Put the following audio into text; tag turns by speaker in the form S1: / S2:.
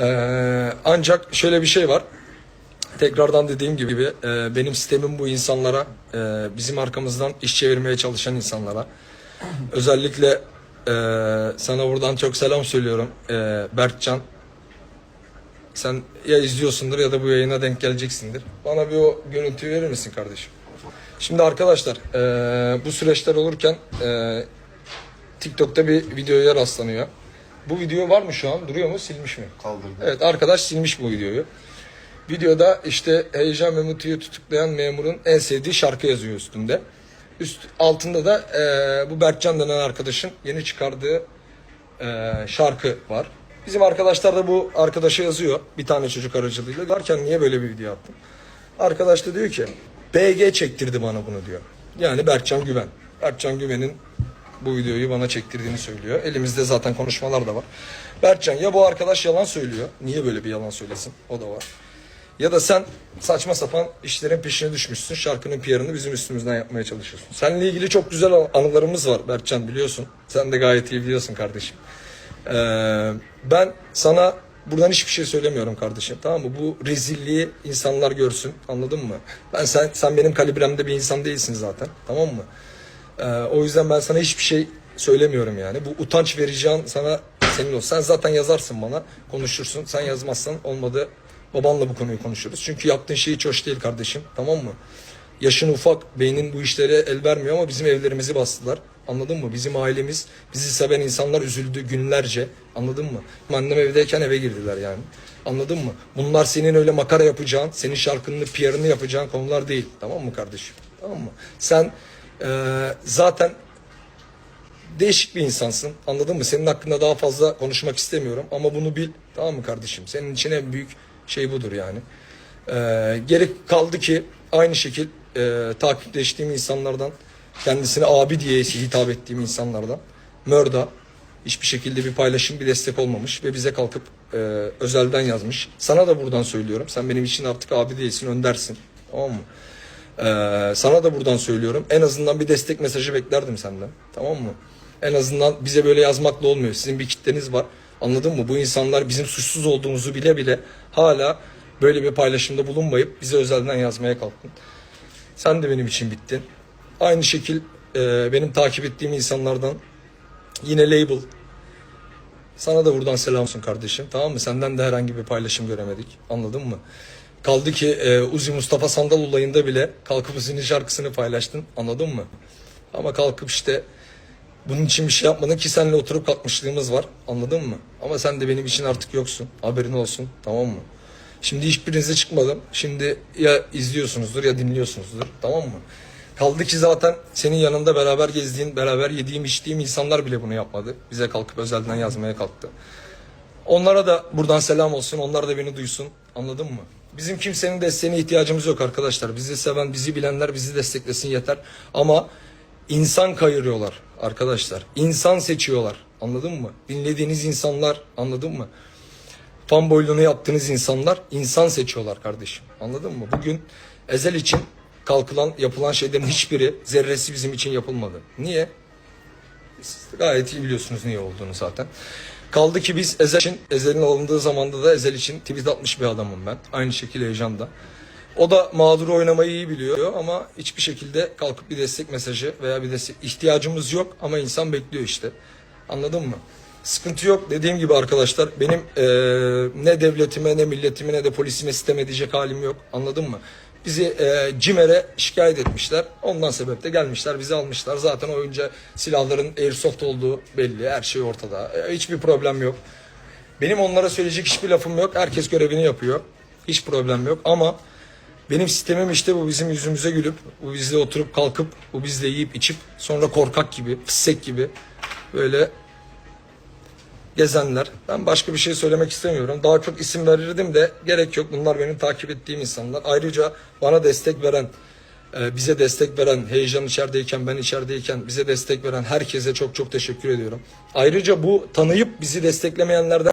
S1: Ee, ancak şöyle bir şey var. Tekrardan dediğim gibi e, benim sistemim bu insanlara, e, bizim arkamızdan iş çevirmeye çalışan insanlara. Özellikle e, sana buradan çok selam söylüyorum. E, Berkcan, sen ya izliyorsundur ya da bu yayına denk geleceksindir. Bana bir o görüntüyü verir misin kardeşim? Şimdi arkadaşlar e, bu süreçler olurken e, TikTok'ta bir videoya rastlanıyor. Bu video var mı şu an? Duruyor mu? Silmiş mi?
S2: Kaldırdı.
S1: Evet arkadaş silmiş bu videoyu. Videoda işte Heyecan ve Mutlu'yu tutuklayan memurun en sevdiği şarkı yazıyor üstünde. Üst altında da e, bu Berkcan denen arkadaşın yeni çıkardığı e, şarkı var. Bizim arkadaşlar da bu arkadaşa yazıyor bir tane çocuk aracılığıyla. Derken niye böyle bir video attım? Arkadaş da diyor ki BG çektirdi bana bunu diyor. Yani Berkcan Güven. Berkcan Güven'in bu videoyu bana çektirdiğini söylüyor. Elimizde zaten konuşmalar da var. Berkcan ya bu arkadaş yalan söylüyor. Niye böyle bir yalan söylesin? O da var. Ya da sen saçma sapan işlerin peşine düşmüşsün. Şarkının PR'ını bizim üstümüzden yapmaya çalışıyorsun. Seninle ilgili çok güzel anılarımız var Berkcan biliyorsun. Sen de gayet iyi biliyorsun kardeşim. Ee, ben sana buradan hiçbir şey söylemiyorum kardeşim. Tamam mı? Bu rezilliği insanlar görsün. Anladın mı? Ben sen sen benim kalibremde bir insan değilsin zaten. Tamam mı? Ee, o yüzden ben sana hiçbir şey söylemiyorum yani. Bu utanç vereceğin sana senin olsun. Sen zaten yazarsın bana, konuşursun. Sen yazmazsan olmadı babanla bu konuyu konuşuruz. Çünkü yaptığın şey hiç hoş değil kardeşim. Tamam mı? Yaşın ufak, beynin bu işlere el vermiyor ama bizim evlerimizi bastılar. Anladın mı? Bizim ailemiz, bizi seven insanlar üzüldü günlerce. Anladın mı? Annem evdeyken eve girdiler yani. Anladın mı? Bunlar senin öyle makara yapacağın, senin şarkının PR'ını yapacağın konular değil. Tamam mı kardeşim? Tamam mı? Sen eee, zaten değişik bir insansın. Anladın mı? Senin hakkında daha fazla konuşmak istemiyorum ama bunu bil. Tamam mı kardeşim? Senin için en büyük şey budur yani. Ee, geri kaldı ki aynı şekil e, takipleştiğim insanlardan kendisine abi diye hitap ettiğim insanlardan Mörda hiçbir şekilde bir paylaşım bir destek olmamış ve bize kalkıp e, özelden yazmış. Sana da buradan söylüyorum. Sen benim için artık abi değilsin, öndersin. Tamam mı? Ee, sana da buradan söylüyorum. En azından bir destek mesajı beklerdim senden. Tamam mı? En azından bize böyle yazmakla olmuyor. Sizin bir kitleniz var. Anladın mı? Bu insanlar bizim suçsuz olduğumuzu bile bile hala böyle bir paylaşımda bulunmayıp bize özelden yazmaya kalktın. Sen de benim için bittin. Aynı şekil e, benim takip ettiğim insanlardan yine label. Sana da buradan selam olsun kardeşim. Tamam mı? Senden de herhangi bir paylaşım göremedik. Anladın mı? Kaldı ki e, Uzi Mustafa Sandal olayında bile kalkıp Uzi'nin şarkısını paylaştın. Anladın mı? Ama kalkıp işte bunun için bir şey yapmadın ki seninle oturup kalkmışlığımız var. Anladın mı? Ama sen de benim için artık yoksun. Haberin olsun. Tamam mı? Şimdi hiçbirinize çıkmadım. Şimdi ya izliyorsunuzdur ya dinliyorsunuzdur. Tamam mı? Kaldı ki zaten senin yanında beraber gezdiğin, beraber yediğim, içtiğim insanlar bile bunu yapmadı. Bize kalkıp özelden yazmaya kalktı. Onlara da buradan selam olsun. Onlar da beni duysun. Anladın mı? Bizim kimsenin desteğine ihtiyacımız yok arkadaşlar. Bizi seven, bizi bilenler bizi desteklesin yeter. Ama insan kayırıyorlar arkadaşlar. İnsan seçiyorlar. Anladın mı? Dinlediğiniz insanlar anladın mı? Fanboyluğunu yaptığınız insanlar insan seçiyorlar kardeşim. Anladın mı? Bugün Ezel için kalkılan, yapılan şeylerin hiçbiri zerresi bizim için yapılmadı. Niye? Gayet iyi biliyorsunuz niye olduğunu zaten. Kaldı ki biz Ezel için, Ezel'in alındığı zamanda da Ezel için tweet atmış bir adamım ben. Aynı şekilde heyecanda. O da mağduru oynamayı iyi biliyor ama hiçbir şekilde kalkıp bir destek mesajı veya bir destek ihtiyacımız yok ama insan bekliyor işte. Anladın mı? Sıkıntı yok. Dediğim gibi arkadaşlar benim eee, ne devletime ne milletime ne de polisime sitem edecek halim yok. Anladın mı? Bizi eee CİMER'e şikayet etmişler. Ondan sebep de gelmişler bizi almışlar. Zaten oyunca silahların airsoft olduğu belli. Her şey ortada. E, hiçbir problem yok. Benim onlara söyleyecek hiçbir lafım yok. Herkes görevini yapıyor. Hiç problem yok ama benim sistemim işte bu bizim yüzümüze gülüp, bu bizle oturup kalkıp, bu bizle yiyip içip sonra korkak gibi, fısek gibi böyle gezenler. Ben başka bir şey söylemek istemiyorum. Daha çok isim verirdim de gerek yok. Bunlar benim takip ettiğim insanlar. Ayrıca bana destek veren, e, bize destek veren, heyecan içerideyken, ben içerideyken bize destek veren herkese çok çok teşekkür ediyorum. Ayrıca bu tanıyıp bizi desteklemeyenlerden